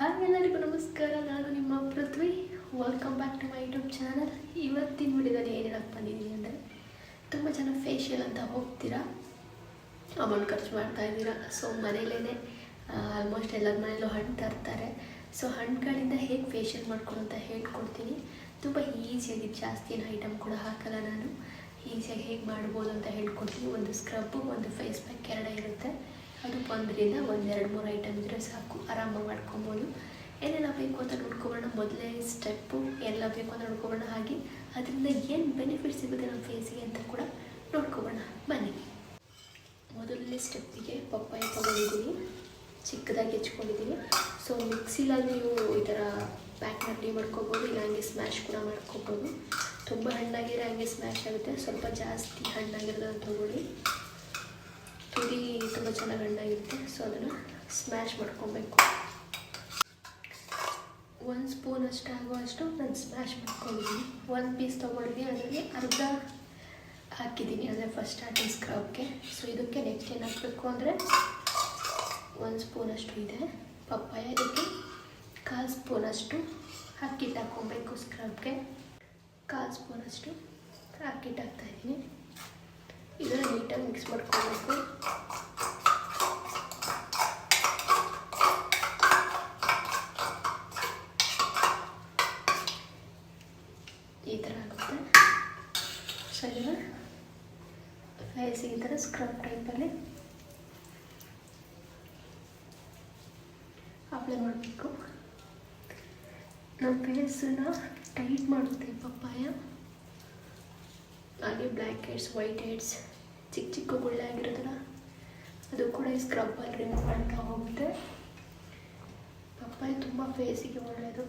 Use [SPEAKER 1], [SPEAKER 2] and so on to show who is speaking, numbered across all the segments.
[SPEAKER 1] Hi ಎಲ್ಲರಿಗೂ ನಮಸ್ಕಾರ, ನಾನು ನಿಮ್ಮ Prithvi. Welcome back to my YouTube channel ಇವತ್ತಿನ ವಿಡಿಯೋದಲ್ಲಿ ಏನು ಹೇಳಕ್ಕೆ ಬಂದಿದ್ದೀನಿ ಅಂದರೆ, ತುಂಬ ಜನ ಫೇಶಿಯಲ್ ಅಂತ ಹೋಗ್ತೀರಾ? ಅಮೌಂಟ್ ಖರ್ಚು ಮಾಡ್ತಾ ಇದ್ದೀರಾ? ಸೊ ಮನೇಲೇ ಆಲ್ಮೋಸ್ಟ್ ಎಲ್ಲರ ಮನೇಲೂ ಹಣ್ಣು ತರ್ತಾರೆ. ಸೊ ಹಣ್ಣುಗಳಿಂದ ಹೇಗೆ ಫೇಶಿಯಲ್ ಮಾಡ್ಕೊಡು ಅಂತ ಹೇಳ್ಕೊಡ್ತೀನಿ. ತುಂಬ ಈಸಿಯಾಗಿ ಜಾಸ್ತಿ ಏನು ಐಟಮ್ ಕೂಡ ಹಾಕಲ್ಲ ನಾನು. ಈಸಿಯಾಗಿ ಹೇಗೆ ಮಾಡ್ಬೋದು ಅಂತ ಹೇಳ್ಕೊಡ್ತೀನಿ. ಒಂದು ಸ್ಕ್ರಬ್ಬು ಒಂದು ಫೇಸ್ ಪ್ಯಾಕ್ ಎರಡೇ ಇರುತ್ತೆ. ಅದು ಒಂದರಿಂದ ಒಂದೆರಡು ಮೂರು ಐಟಮ್ ಇದ್ದರೆ ಸಾಕು, ಆರಾಮ ಮಾಡ್ಕೊಬೋದು. ಏನೆಲ್ಲ ಬೇಕು ಅಂತ ನೋಡ್ಕೊಬೋಣ, ಮೊದಲೇ ಸ್ಟೆಪ್ಪು ಎಲ್ಲ ಬೇಕು ಅಂತ ನೋಡ್ಕೊಬೋಣ. ಹಾಗೆ ಅದರಿಂದ ಏನು ಬೆನಿಫಿಟ್ ಸಿಗುತ್ತೆ ನಮ್ಮ ಫೇಸಿಗೆ ಅಂತ ಕೂಡ ನೋಡ್ಕೊಬೋಣ. ಬನ್ನಿ. ಮೊದಲನೇ ಸ್ಟೆಪ್ಪಿಗೆ ಪಪ್ಪಾಯ ತೊಗೊಂಡಿದ್ದೀನಿ. ಚಿಕ್ಕದಾಗಿ ಹೆಚ್ಕೊಂಡಿದ್ದೀನಿ. ಸೊ ಮಿಕ್ಸಿಲಲ್ಲಿ ನೀವು ಈ ಥರ ಪ್ಯಾಕ್ ಮಾಡಿ ಮಾಡ್ಕೊಬೋದು, ಇಲ್ಲ ಹಂಗೆ ಸ್ಮ್ಯಾಶ್ ಕೂಡ ಮಾಡ್ಕೊಬೋದು. ತುಂಬ ಹಣ್ಣಾಗಿರೋ ಹಂಗೆ ಸ್ಮ್ಯಾಶ್ ಆಗುತ್ತೆ. ಸ್ವಲ್ಪ ಜಾಸ್ತಿ ಹಣ್ಣಾಗಿರೋದನ್ನು ತೊಗೊಳ್ಳಿ. ತುದಿ ತುಂಬ ಚೆನ್ನಾಗಿ ಹಣ್ಣಾಗಿರುತ್ತೆ ಸೊ ಅದನ್ನು ಸ್ಮ್ಯಾಶ್ ಮಾಡ್ಕೊಬೇಕು. ಒಂದು ಸ್ಪೂನ್ ಅಷ್ಟು ಆಗುವಷ್ಟು ನಾನು ಸ್ಮ್ಯಾಶ್ ಮಾಡ್ಕೊಂಡಿದ್ದೀನಿ. ಒಂದು ಪೀಸ್ ತೊಗೊಂಡಿದ್ದೀನಿ ಅದರಲ್ಲಿ ಅರ್ಧ ಹಾಕಿದ್ದೀನಿ, ಅಂದರೆ ಫಸ್ಟ್ ಸ್ಟಾರ್ಟಿಂಗ್ ಸ್ಕ್ರಬ್ಗೆ ಸೊ ಇದಕ್ಕೆ ನೆಕ್ಸ್ಟ್ ಏನು ಹಾಕಬೇಕು ಅಂದರೆ ಒಂದು ಸ್ಪೂನಷ್ಟು ಇದೆ, ಪಪ್ಪಾಯ ಇದಕ್ಕೆ ಕಾಲು ಸ್ಪೂನಷ್ಟು ಅಕ್ಕಿಟ್ಟು ಹಾಕ್ಕೊಬೇಕು ಸ್ಕ್ರಬ್ಗೆ ಕಾಲು ಸ್ಪೂನಷ್ಟು ಅಕ್ಕಿಟ್ಟು ಹಾಕ್ತಾಯಿದ್ದೀನಿ ಇದನ್ನು ನೀಟಾಗಿ ಮಿಕ್ಸ್ ಮಾಡ್ಕೊಬೇಕು. ಈ ಥರ ಆಗುತ್ತೆ. ಸೊ ಇದನ್ನು ಫೇಸ್ ಈ ಥರ ಸ್ಕ್ರಬ್ ಟೈಪಲ್ಲಿ ಅಪ್ಲೈ ಮಾಡಬೇಕು. ನಮ್ಮ ಫೇಸನ್ನ ಟೈಟ್ ಮಾಡುತ್ತೆ ಪಪ್ಪಾಯ. ಹಾಗೆ ಬ್ಲ್ಯಾಕ್ ಹೆಡ್ಸ್ ವೈಟ್ ಹೆಡ್ಸ್ ಚಿಕ್ಕ ಚಿಕ್ಕ ಗುಳ್ಳೆ ಆಗಿರೋದನ್ನ ಅದು ಕೂಡ ಈ ಸ್ಕ್ರಬ್ಬಲ್ಲಿ ರಿಮೂವ್ ಮಾಡ್ತಾ ಹೋಗುತ್ತೆ. ಪಪ್ಪಾಯ ತುಂಬ ಫೇಸಿಗೆ ಒಳ್ಳೆಯದು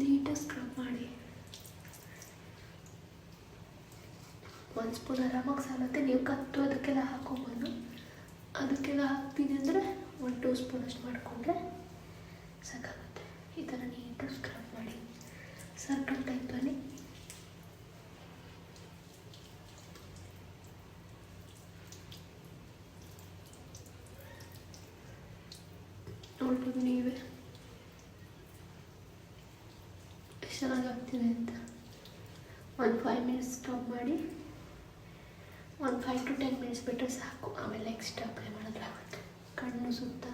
[SPEAKER 1] ನೀಟಾಗಿ ಸ್ಕ್ರಬ್ ಮಾಡಿ. ಒಂದು ಸ್ಪೂನ್ ಆರಾಮಾಗಿ ಸಾಲತ್ತೆ ನೀವು ಕತ್ತು ಅದಕ್ಕೆಲ್ಲ ಹಾಕೋಬೋದು ಅದಕ್ಕೆಲ್ಲ ಹಾಕ್ತೀನಿ ಅಂದರೆ ಒಂದು ಟೂ ಸ್ಪೂನ್ ಅಷ್ಟು ಮಾಡಿಕೊಂಡ್ರೆ ಸಾಕಾಗುತ್ತೆ. ಈ ಥರ ನೀಟಾಗಿ ಸ್ಕ್ರಬ್ ಮಾಡಿ. ಸರ್ಕಲ್ ಟೈಪಲ್ಲಿ ನೋಡ್ಬೋದು ನೀವೇ. ಎಷ್ಟು ಚೆನ್ನಾಗಿ ಆಗ್ತಿದೆ ಅಂತ. ಒಂದು ಫೈವ್ ಮಿನಿಟ್ಸ್ ಸ್ಟಾಪ್ ಮಾಡಿ. ಫೈವ್ ಟು ಟೆನ್ ಮಿನಿಟ್ಸ್ ಬಿಟ್ಟರೆ ಸಾಕು. ಆಮೇಲೆ ಎಕ್ಸ್ಟ್ರಾ ಅಪ್ಲೈ ಮಾಡಿದ್ರೆ ಆಗುತ್ತೆ. ಕಣ್ಣು ಸುತ್ತ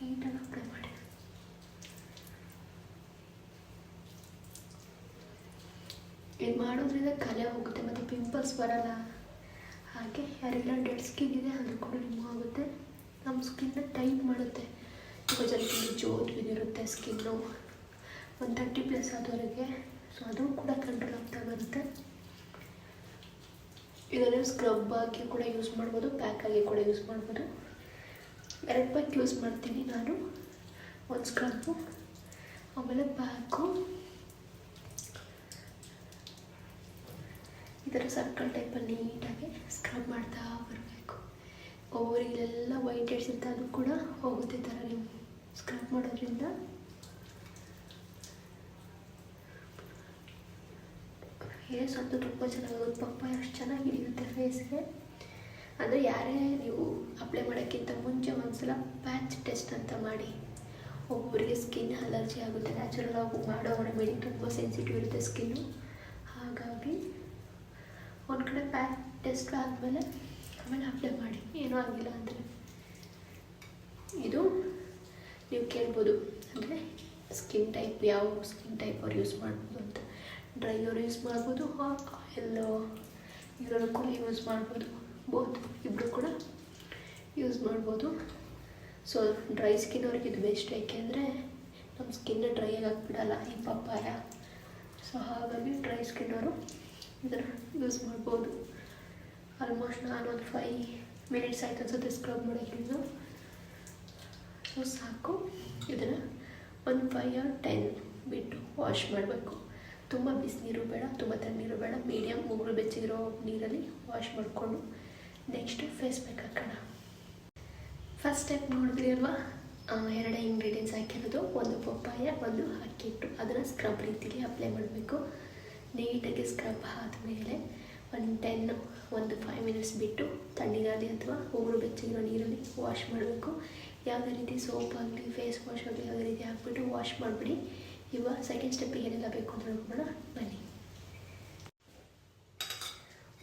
[SPEAKER 1] ನೀಟಾಗಿ ಅಪ್ಲೈ ಮಾಡಿ. ಇದು ಮಾಡೋದ್ರಿಂದ ಕಲೆ ಹೋಗುತ್ತೆ, ಮತ್ತು ಪಿಂಪಲ್ಸ್ ಬರಲ್ಲ. ಹಾಗೆ ಯಾರೆಲ್ಲ ಡೆಡ್ ಸ್ಕಿನ್ ಇದೆ ಅದು ಕೂಡ ರಿಮೂವ್ ಆಗುತ್ತೆ. ನಮ್ಮ ಸ್ಕಿನ್ನ ಟೈಟ್ ಮಾಡುತ್ತೆ. ಜನಕ್ಕೆ ಜೋತ್ ಬಿದ್ದಿರುತ್ತೆ ಸ್ಕಿನ್ನು ಒಂದು ತರ್ಟಿ ಪ್ಲಸ್ ಆದವರೆಗೆ. ಸೊ ಅದು ಕೂಡ ಕಂಟ್ರೋಲ್ ಆಗ್ತಾ ಬರುತ್ತೆ. ಇದನ್ನು ಸ್ಕ್ರಬ್ ಆಗಿ ಕೂಡ ಯೂಸ್ ಮಾಡ್ಬೋದು ಆಗಿ ಕೂಡ ಯೂಸ್ ಮಾಡ್ಬೋದು. ಎರಡು ಪ್ಯಾಕ್ ಯೂಸ್ ಮಾಡ್ತೀನಿ ನಾನು. ಒಂದು ಸ್ಕ್ರಬ್ಬು ಆಮೇಲೆ ಪ್ಯಾಕು ಈ ಥರ ಸರ್ಕಲ್ ಟೈಪಲ್ಲಿ ನೀಟಾಗಿ ಸ್ಕ್ರಬ್ ಮಾಡ್ತಾ ಬರಬೇಕು. ಓವರಿಗೆಲ್ಲ ವೈಟ್ ಹೆಡ್ಸ್ ಇರುತ್ತೆ ಕೂಡ ಹೋಗುತ್ತೆ ಥರ ನೀವು ಸ್ಕ್ರಬ್ ಮಾಡೋದ್ರಿಂದ. ಫೇಸ್ ಅಂತೂ ತುಂಬ ಚೆನ್ನಾಗಿರುತ್ತೆ ಪಪ್ಪಾಯ ಅಷ್ಟು ಚೆನ್ನಾಗಿ ಹಿಡಿಯುತ್ತೆ ಫೇಸ್ಗೆ ಅಂದರೆ ಯಾರೇ ನೀವು ಅಪ್ಲೈ ಮಾಡೋಕ್ಕಿಂತ ಮುಂಚೆ ಒಂದ್ಸಲ ಪ್ಯಾಚ್ ಟೆಸ್ಟ್ ಅಂತ ಮಾಡಿ. ಒಬ್ಬೊಬ್ಬರಿಗೆ ಸ್ಕಿನ್ ಅಲರ್ಜಿ ಆಗುತ್ತೆ ನ್ಯಾಚುರಲ್ ಆಗಿ ಮಾಡೋ ಮೇಲೆ ತುಂಬ ಸೆನ್ಸಿಟಿವ್ ಇರುತ್ತೆ ಸ್ಕಿನ್ನು ಹಾಗಾಗಿ ಒಂದು ಕಡೆ ಪ್ಯಾಚ್ ಟೆಸ್ಟ್ ಆದಮೇಲೆ ಆಮೇಲೆ ಅಪ್ಲೈ ಮಾಡಿ. ಏನೂ ಆಗಿಲ್ಲ ಅಂದರೆ. ಇದು ನೀವು ಕೇಳ್ಬೋದು. ಅಂದರೆ ಸ್ಕಿನ್ ಟೈಪ್ ಯಾವ ಸ್ಕಿನ್ ಟೈಪ್ ಅವ್ರು ಯೂಸ್ ಮಾಡ್ಬೋದು ಅಂತ. ಡ್ರೈ ಅವರು ಯೂಸ್ ಮಾಡ್ಬೋದು ಎಲ್ಲೋ ಇರೋರು ಕೂಡ ಯೂಸ್ ಮಾಡ್ಬೋದು. ಬೋತ್ ಇಬ್ಬರು ಕೂಡ ಯೂಸ್ ಮಾಡ್ಬೋದು. ಸೊ ಡ್ರೈ ಸ್ಕಿನ್ ಅವ್ರಿಗೆ ಇದು ಬೆಸ್ಟ್ ಏಕೆಂದರೆ ನಮ್ಮ ಸ್ಕಿನ್ ಡ್ರೈ ಆಗಿಬಿಡಲ್ಲ ಈ ಪಪ್ಪಾಯ. ಸೊ ಹಾಗಾಗಿ ಡ್ರೈ ಸ್ಕಿನ್ ಅವರು ಇದನ್ನು ಯೂಸ್ ಮಾಡ್ಬೋದು. ಆಲ್ಮೋಸ್ಟ್ ನಾನು ಒಂದು ಫೈ ಮಿನಿಟ್ಸ್ ಆಯ್ತು ಅನ್ಸುತ್ತೆ ಸ್ಕ್ರಬ್ ಮಾಡೋಕ್ಕಿಂತ ಸೊ ಸಾಕು. ಇದನ್ನು ಒಂದು ಫೈವ್ ಆರ್ ಟೆನ್ ಬಿಟ್ಟು ವಾಶ್ ಮಾಡಬೇಕು. ತುಂಬ ಬಿಸಿನೀರು ಬೇಡ, ತುಂಬ ತಣ್ಣೀರು ಬೇಡ ಮೀಡಿಯಮ್ ಉಗುರು ಬೆಚ್ಚಗಿರೋ ನೀರಲ್ಲಿ ವಾಶ್ ಮಾಡಿಕೊಂಡು ನೆಕ್ಸ್ಟ್ ಫೇಸ್ ಪ್ಯಾಕ್ ಹಾಕೋಣ. ಫಸ್ಟ್ ಸ್ಟೆಪ್ ನೋಡಿದ್ರಿ ಅಲ್ವಾ? ಎರಡೇ ಇಂಗ್ರೀಡಿಯೆಂಟ್ಸ್ ಹಾಕಿರೋದು, ಒಂದು ಪಪ್ಪಾಯ, ಒಂದು ಅಕ್ಕಿ ಅದನ್ನು ಸ್ಕ್ರಬ್ ರೀತಿಲಿ ಅಪ್ಲೈ ಮಾಡಬೇಕು. ನೀಟಾಗಿ ಸ್ಕ್ರಬ್ ಆದಮೇಲೆ ಒಂದು ಟೆನ್ ಒಂದು ಫೈವ್ ಮಿನಿಟ್ಸ್ ಬಿಟ್ಟು ತಣ್ಣೀರಲ್ಲಿ ಅಥವಾ ಉಗುರು ಬೆಚ್ಚಗಿರೋ ನೀರಲ್ಲಿ ವಾಶ್ ಮಾಡಬೇಕು. ಯಾವುದೇ ರೀತಿ ಸೋಪ್ ಆಗಲಿ ಫೇಸ್ ವಾಶ್ ಆಗಲಿ, ಯಾವುದೇ ರೀತಿ ಹಾಕ್ಬಿಟ್ಟು ವಾಶ್ ಮಾಡಿಬಿಡಿ. ಇವಾಗ ಸೆಕೆಂಡ್ ಸ್ಟೆಪ್ ಏನೆಲ್ಲ ಬೇಕು ಅಂತ ನೋಡೋಣ ಬನ್ನಿ.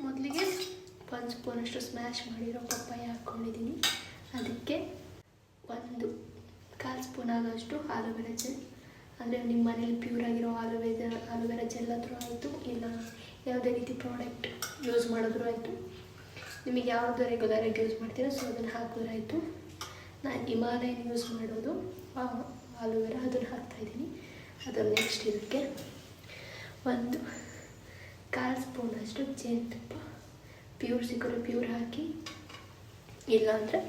[SPEAKER 1] ಮೊದಲಿಗೆ ಒಂದು ಸ್ಪೂನಷ್ಟು ಸ್ಮ್ಯಾಶ್ ಮಾಡಿರೋ ಪಪ್ಪಾಯ ಹಾಕ್ಕೊಂಡಿದ್ದೀನಿ ಅದಕ್ಕೆ ಒಂದು ಕಾಲು ಸ್ಪೂನ್ ಆಗೋಷ್ಟು ಆಲೂವೆರಾ ಜೆಲ್ ಅಂದರೆ ನಿಮ್ಮ ಮನೇಲಿ ಪ್ಯೂರ್ ಆಗಿರೋ ಆಲೂವೆರಾ ಆಲೂವೆರಾ ಜೆಲ್ ಆದರೂ ಆಯಿತು, ಇಲ್ಲ ಯಾವುದೇ ರೀತಿ ಪ್ರಾಡಕ್ಟ್ ಯೂಸ್ ಮಾಡಿದ್ರೂ ಆಯಿತು. ನಿಮಗೆ ಯಾವುದು ರೆಗ್ಯುಲರಾಗಿ ಯೂಸ್ ಮಾಡ್ತೀರೋ ಸೊ ಅದನ್ನು ಹಾಕಿದ್ರಾಯಿತು ನಾನು ಹಿಮಾಲಯನ್ ಯೂಸ್ ಮಾಡೋದು. ಆಲೂವೆರಾ ಅದನ್ನು ಹಾಕ್ತಾಯಿದ್ದೀನಿ ಅದರ ನೆಕ್ಸ್ಟ್ ಇದಕ್ಕೆ ಒಂದು ಕಾಲು ಸ್ಪೂನಷ್ಟು ಜೇನುತುಪ್ಪ ಪ್ಯೂರ್ ಸಿಕ್ಕರೆ ಪ್ಯೂರ್ ಹಾಕಿ, ಇಲ್ಲಾಂದರೆ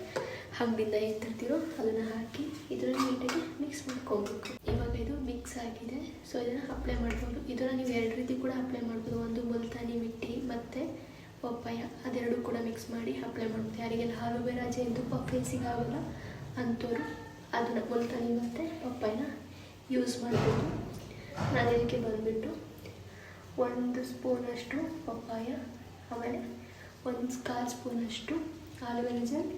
[SPEAKER 1] ಹಂಗಿಂದ ಏನು ತರ್ತೀರೋ ಅದನ್ನು ಹಾಕಿ ಇದನ್ನು ನೀಟಾಗಿ ಮಿಕ್ಸ್ ಮಾಡ್ಕೊಬೇಕು. ಇವಾಗ ಇದು ಮಿಕ್ಸ್ ಆಗಿದೆ ಸೊ ಇದನ್ನು ಅಪ್ಲೈ ಮಾಡ್ಬೋದು. ಇದನ್ನು ನೀವು ಎರಡು ರೀತಿ ಕೂಡ ಅಪ್ಲೈ ಮಾಡ್ಬೋದು. ಒಂದು ಮುಲ್ತಾನಿ ಮಿಟ್ಟಿ ಮತ್ತು ಪಪ್ಪಾಯ, ಅದೆರಡು ಕೂಡ ಮಿಕ್ಸ್ ಮಾಡಿ ಅಪ್ಲೈ ಮಾಡ್ಬೋದು. ಯಾರಿಗೆಲ್ಲ ಆಲೂವೆರಾ ಜೇನುತುಪ್ಪ ಫೇಸಿಗೆ ಆಗೋಲ್ಲ ಅಂಥವ್ರು ಅದನ್ನು ಮುಲ್ತಾನಿ ಮತ್ತು ಪಪ್ಪಾಯನ ಯೂಸ್ ಮಾಡ್ತೀನಿ ನಾನು ಇದಕ್ಕೆ ಬಂದುಬಿಟ್ಟು ಒಂದು ಸ್ಪೂನಷ್ಟು ಪಪ್ಪಾಯ, ಆಮೇಲೆ ಒಂದು ಕಾಲು ಸ್ಪೂನಷ್ಟು ಆಲೂವೆರಾ ಜೆಲ್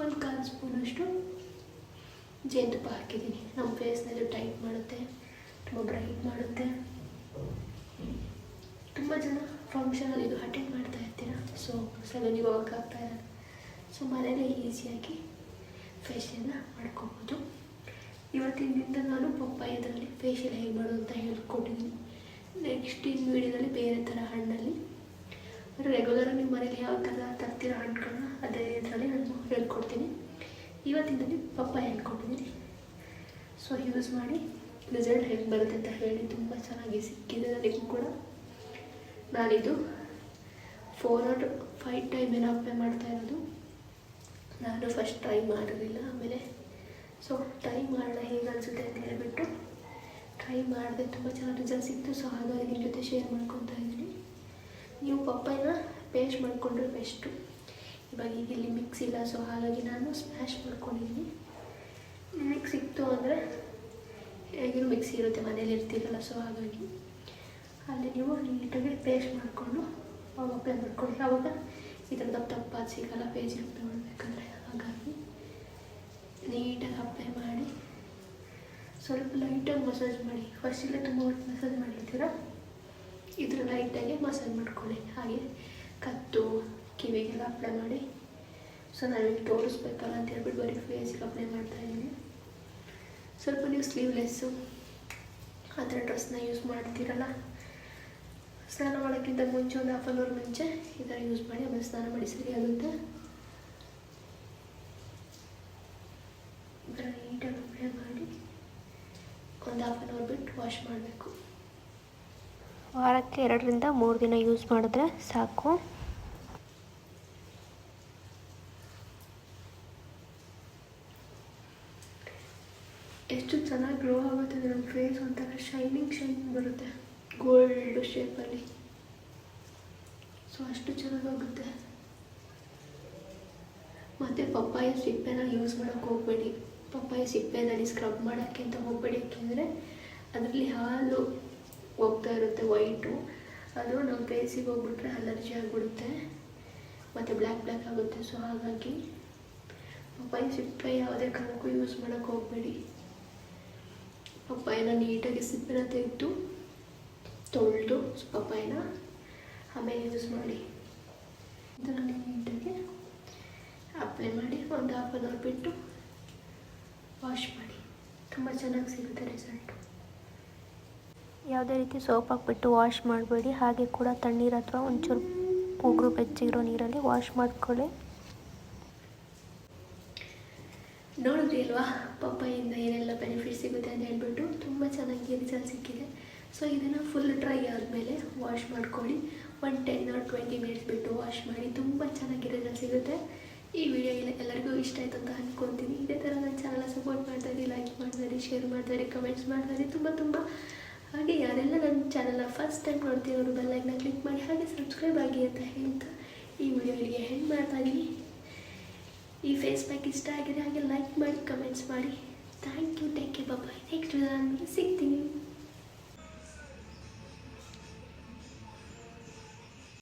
[SPEAKER 1] ಒಂದು ಕಾಲು ಸ್ಪೂನಷ್ಟು ಜೇನುತುಪ್ಪ ಹಾಕಿದ್ದೀನಿ. ನಮ್ಮ ಫೇಸ್ನಲ್ಲಿ ಟೈಟ್ ಮಾಡುತ್ತೆ, ತುಂಬ ಬ್ರೈಟ್ ಮಾಡುತ್ತೆ. ತುಂಬ ಜನ ಫಂಕ್ಷನಲ್ಲಿ ಇದು ಅಟೆಂಡ್ ಮಾಡ್ತಾ ಇರ್ತೀರ? ಸೊ ಸಲೂನಿಗೆ ಹೋಗೋಕ್ಕಾಗ್ತಾ ಇಲ್ಲ ಸೊ ಮನೇಲೇ ಈಸಿಯಾಗಿ ಫೇಶಿಯಲ್ನ ಮಾಡ್ಕೋಬೋದು. ಇವತ್ತಿನ ದಿನದ ನಾನು ಪಪ್ಪಾಯದಲ್ಲಿ ಫೇಶಿಯಲ್ ಹೇಗೆ ಮಾಡೋದು ಅಂತ ಹೇಳ್ಕೊಟ್ಟಿದ್ದೀನಿ. ನೆಕ್ಸ್ಟ್ ಇನ್ನು ವೀಡಿಯೋದಲ್ಲಿ ಬೇರೆ ಥರ ಹಣ್ಣಲ್ಲಿ. ರೆಗ್ಯುಲರ್ ನಿಮ್ಮ ಮನೇಲಿ ಯಾವ ಥರ ತರ್ತಿರೋ ಹಣ್ಣುಗಳನ್ನ ಅದೇ ಇದರಲ್ಲಿ ನಾನು ಹೇಳ್ಕೊಡ್ತೀನಿ. ಇವತ್ತಿನಲ್ಲಿ ಪಪ್ಪಾಯ ಹೇಳ್ಕೊಟ್ಟಿದ್ದೀನಿ. ಸೊ ಯೂಸ್ ಮಾಡಿ ರಿಸಲ್ಟ್ ಹೇಗೆ ಬರುತ್ತೆ ಅಂತ ಹೇಳಿ ತುಂಬ ಚೆನ್ನಾಗಿ ಸಿಕ್ಕಿದೆ ನನಗೂ ಕೂಡ. ನಾನಿದು ಫೋರ್ ಆರ್ ಫೈವ್ ಟೈಮ್ ಏನೋ ಅಪ್ಲೈ ಮಾಡ್ತಾ ಇರೋದು. ನಾನು ಫಸ್ಟ್ ಟ್ರೈ ಮಾಡಿರಲಿಲ್ಲ, ಆಮೇಲೆ ಸೊ ಟ್ರೈ ಮಾಡೋಣ ಹೇಗೆ ಅನಿಸುತ್ತೆ ಅಂತ ಹೇಳ್ಬಿಟ್ಟು ಟ್ರೈ ಮಾಡಿದೆ ತುಂಬ ಚೆನ್ನಾಗಿ ರಿಸಲ್ಟ್ ಸಿಕ್ತು. ಸೊ ಹಾಗಾಗಿ ನಿಮ್ಮ ಜೊತೆ ಶೇರ್ ಮಾಡ್ಕೊತಾ ಇದ್ದೀನಿ. ನೀವು ಪಪ್ಪಾಯನ ಪೇಸ್ಟ್ ಮಾಡಿಕೊಂಡ್ರೆ ಬೆಸ್ಟು ಇವಾಗ ಈಗ ಇಲ್ಲಿ ಮಿಕ್ಸ್ ಇಲ್ಲ. ಸೊ ಹಾಗಾಗಿ ನಾನು ಸ್ಮ್ಯಾಶ್ ಮಾಡ್ಕೊಂಡಿದ್ದೀನಿ. ಮಿಕ್ಸ್ ಸಿಕ್ತು ಅಂದರೆ ಹೇಗಿರೋ ಮಿಕ್ಸಿ ಇರುತ್ತೆ. ಮನೇಲಿ ಇರ್ತೀರಲ್ಲ. ಸೊ ಹಾಗಾಗಿ ಅಲ್ಲಿ ನೀವು ನೀಟಾಗಿ ಪೇಸ್ಟ್ ಮಾಡಿಕೊಂಡು, ಅವಾಗ ಅಪ್ಲೈ ಮಾಡ್ಕೊಂಡ್ರೆ ಅವಾಗ ಈ ಥರ ದಪ್ಪ ಸಿಗಲ್ಲ. ಪೇಜ್ ಅಪ್ಲೈ ಹಾಗಾಗಿ ನೀಟಾಗಿ ಅಪ್ಲೈ ಮಾಡಿ, ಸ್ವಲ್ಪ ಲೈಟಾಗಿ ಮಸಾಜ್ ಮಾಡಿ. ಫಸ್ಟಿಲ್ಲ ತುಂಬ ಹೊತ್ತು ಮಸಾಜ್ ಮಾಡಿರ್ತೀರ? ಇದ್ರ ಲೈಟಾಗಿ ಮಸಾಜ್ ಮಾಡ್ಕೊಳ್ಳಿ. ಹಾಗೆ ಕತ್ತು, ಕಿವಿಗೆಲ್ಲ ಅಪ್ಲೈ ಮಾಡಿ. ಸೊ ನಾವಿಲ್ಲಿ ತೋರಿಸ್ಬೇಕಲ್ಲ ಅಂತ ಹೇಳ್ಬಿಟ್ಟು ಬರೀ ಫೇಸಿಗೆ ಅಪ್ಲೈ ಮಾಡ್ತಾ ಇದ್ದೀನಿ. ಸ್ವಲ್ಪ ನೀವು ಸ್ಲೀವ್ಲೆಸ್ಸು ಆ ಥರ ಡ್ರೆಸ್ನ ಯೂಸ್ ಮಾಡ್ತೀರಲ್ಲ? ಸ್ನಾನ ಮಾಡೋಕ್ಕಿಂತ ಮುಂಚೆ, ಒಂದು ಹಾಫ್ ಆನ್ ಅವರ್ ಮುಂಚೆ ಈ ಥರ ಯೂಸ್ ಮಾಡಿ, ಆಮೇಲೆ ಸ್ನಾನ ಮಾಡಿ ಸರಿ ಆಗುತ್ತೆ ಈ ಥರ ನೀಟಾಗಿ ಅಪ್ಲೈ ಮಾಡಿ ಒಂದು ಹಾಫ್ ಆನ್ ಅವರ್ ಬಿಟ್ಟು ವಾಶ್ ಮಾಡಬೇಕು.
[SPEAKER 2] ವಾರಕ್ಕೆ ಎರಡರಿಂದ ಮೂರು ದಿನ ಯೂಸ್ ಮಾಡಿದ್ರೆ ಸಾಕು.
[SPEAKER 1] ಎಷ್ಟು ಚೆನ್ನಾಗಿ ಗ್ಲೋ ಆಗುತ್ತೆ ನಮ್ಮ ಫೇಸ್ ಒಂಥರ ಶೈನಿಂಗ್ ಶೈನಿಂಗ್ ಬರುತ್ತೆ ಗೋಲ್ಡ್ ಶೇಪಲ್ಲಿ ಸೊ ಅಷ್ಟು ಚೆನ್ನಾಗಾಗುತ್ತೆ ಮತ್ತು ಪಪ್ಪಾಯ ಸಿಪ್ಪೆನ ಯೂಸ್ ಮಾಡೋಕ್ಕೆ ಹೋಗಬೇಡಿ. ಪಪ್ಪಾಯ ಸಿಪ್ಪೆನಲ್ಲಿ ಸ್ಕ್ರಬ್ ಮಾಡೋಕ್ಕೆ ಅಂತ ಹೋಗಬೇಡಿ ಅದರಲ್ಲಿ ಹಾಲು ಹೋಗ್ತಾ ಇರುತ್ತೆ ವೈಟು ಅದು ನಮ್ಮ ಫೇಸಿಗೆ ಹೋಗ್ಬಿಟ್ರೆ ಅಲರ್ಜಿ ಆಗಿಬಿಡುತ್ತೆ. ಮತ್ತು ಬ್ಲ್ಯಾಕ್ ಬ್ಲ್ಯಾಕ್ ಆಗುತ್ತೆ ಸೊ ಹಾಗಾಗಿ ಪಪ್ಪಾಯ ಸಿಪ್ಪೆ ಯಾವುದೇ ಕಾರಣಕ್ಕೂ ಯೂಸ್ ಮಾಡೋಕ್ಕೆ ಹೋಗಬೇಡಿ. ಪಪ್ಪಾಯನ ನೀಟಾಗಿ ಸಿಪ್ಪೆನ ತೆಗೆದು ತೊಳೆದು ಪಪ್ಪಾಯನ ಆಮೇಲೆ ಯೂಸ್ ಮಾಡಿ. ಇದನ್ನು ನೀಟಾಗಿ ಅಪ್ಲೈ ಮಾಡಿ, ಒಂದು ಹಾಫ್ ಅನ್ ಅವರ್ ಬಿಟ್ಟು ವಾಶ್ ಮಾಡಿ. ತುಂಬ ಚೆನ್ನಾಗಿ ಸಿಗುತ್ತೆ ರಿಸಲ್ಟು
[SPEAKER 2] ಯಾವುದೇ ರೀತಿ ಸೋಪ್ ಹಾಕ್ಬಿಟ್ಟು ವಾಶ್ ಮಾಡಬೇಡಿ. ಹಾಗೆ ಕೂಡ ತಣ್ಣೀರು ಅಥವಾ ಒಂಚೂರು ಉಗುರು ಬೆಚ್ಚಗಿರೋ ನೀರಲ್ಲಿ ವಾಶ್ ಮಾಡ್ಕೊಳ್ಳಿ.
[SPEAKER 1] ನೋಡಿದ್ರಿ ಅಲ್ವಾ? ಪಪ್ಪಾಯಿಂದ ಏನೆಲ್ಲ ಬೆನಿಫಿಟ್ ಸಿಗುತ್ತೆ ಅಂತ ಹೇಳ್ಬಿಟ್ಟು ತುಂಬ ಚೆನ್ನಾಗಿ ರಿಸಲ್ಟ್ ಸಿಕ್ಕಿದೆ. ಸೊ ಇದನ್ನು ಫುಲ್ ಡ್ರೈ ಆದಮೇಲೆ ವಾಶ್ ಮಾಡ್ಕೊಳ್ಳಿ. ಒಂದು ಟೆನ್ ಆರ್ ಟ್ವೆಂಟಿ ಮಿನಿಟ್ಸ್ ಬಿಟ್ಟು ವಾಶ್ ಮಾಡಿ ತುಂಬ ಚೆನ್ನಾಗಿ ರಿಸಲ್ಟ್ ಸಿಗುತ್ತೆ. ಈ ವಿಡಿಯೋ ಎಲ್ಲ ಎಲ್ಲರಿಗೂ ಇಷ್ಟ ಆಯಿತು ಅಂತ ಅಂದ್ಕೊತೀನಿ ಇದೇ ಥರ ನನ್ನ ಚಾನಲ್ ಸಪೋರ್ಟ್ ಮಾಡ್ತಾ ಇರಿ ಲೈಕ್ ಮಾಡ್ತಾ ಇರಿ ಶೇರ್ ಮಾಡ್ತಾ ಇರಿ ಕಮೆಂಟ್ಸ್ ಮಾಡ್ತಾ ಇರಿ ತುಂಬ ತುಂಬ. ಹಾಗೆ ಯಾರೆಲ್ಲ ನನ್ನ ಚಾನಲ್ನ ಫಸ್ಟ್ ಟೈಮ್ ನೋಡ್ತೀರೋರು ಬೆಲ್ಲೈಕ್ನ ಕ್ಲಿಕ್ ಮಾಡಿ ಹಾಗೆ ಸಬ್ಸ್ಕ್ರೈಬ್ ಆಗಿ ಅಂತ ಹೇಳ್ತಾ ಈ ವಿಡಿಯೋ ಇಲ್ಲಿಗೆ ಹೆಂಗೆ ಮಾಡ್ತಾ ಇದ್ದೀನಿ. ಈ ಫೇಸ್ ಪ್ಯಾಕ್ ಇಷ್ಟ ಆಗಿದೆ ಹಾಗೆ ಲೈಕ್ ಮಾಡಿ ಕಮೆಂಟ್ಸ್ ಮಾಡಿ. Thank you take care bye next ವಿಧಾನ ಸಿಗ್ತೀನಿ.